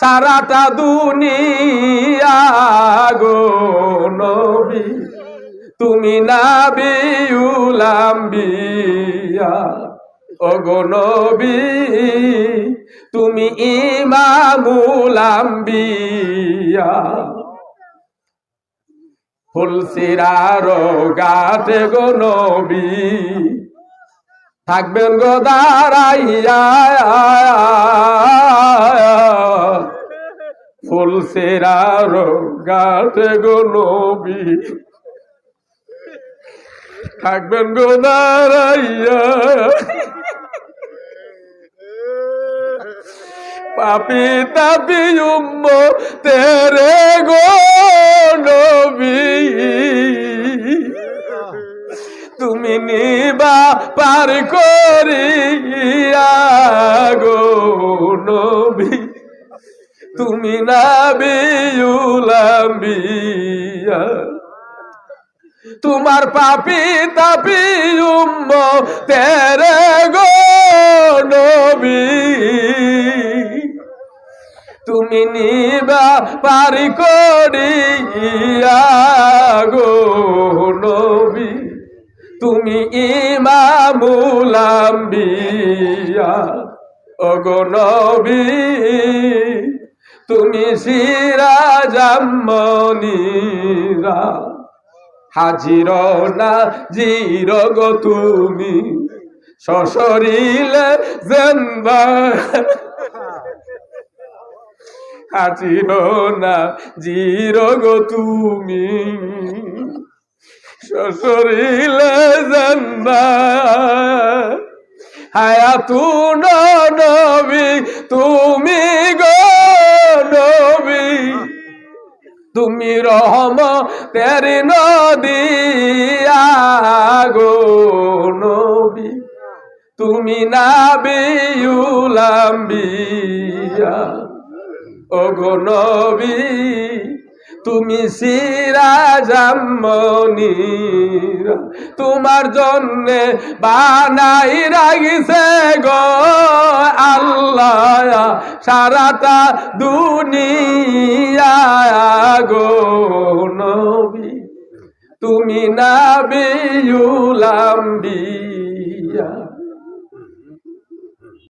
সারাটা দুনিয়া গো নবী, তুমি নাবিউলাম্বিয়া ওগো নবী, তুমি ইমামুলাম্বিয়া ফুলসিরার গাতে গো নবী, থাকবেন গো দাঁড়াইয়া। ফুলসিরার গাতে গো নবী। থাকবেন গো দাঁড়াইয়া পাপি তাপি উম্ম তেরে গো নবী। তুমি নিবা পার করিয়া গো নবী। তুমি নাবিউলাম্বিয়া তোমার পাপি তাপি উম্ম তেরে গো নবী। তুমি নিবা পারি করিয়া গো নবী। তুমি ইমামুলাম্বিয়া। ওগো নবী। তুমি সিরাজাম্মনিরা হাজির না জির গো তুমি। সশরীলে জেনবা হাজির না জির গো তুমি। সশরীলে জেনবা হায়া তু নবী তুমি গো নবী, তুমি রহম তেরি নদিয়া গো নবী, তুমি নাবিউলাম্বিয়া ও গো নবী, তুমি সিরাজাম্মনিরা তোমার জন্যে বানাই রাগিছে গো সারাটা দুনিয়া গো নবী। তুমি নাবিউলাম্বি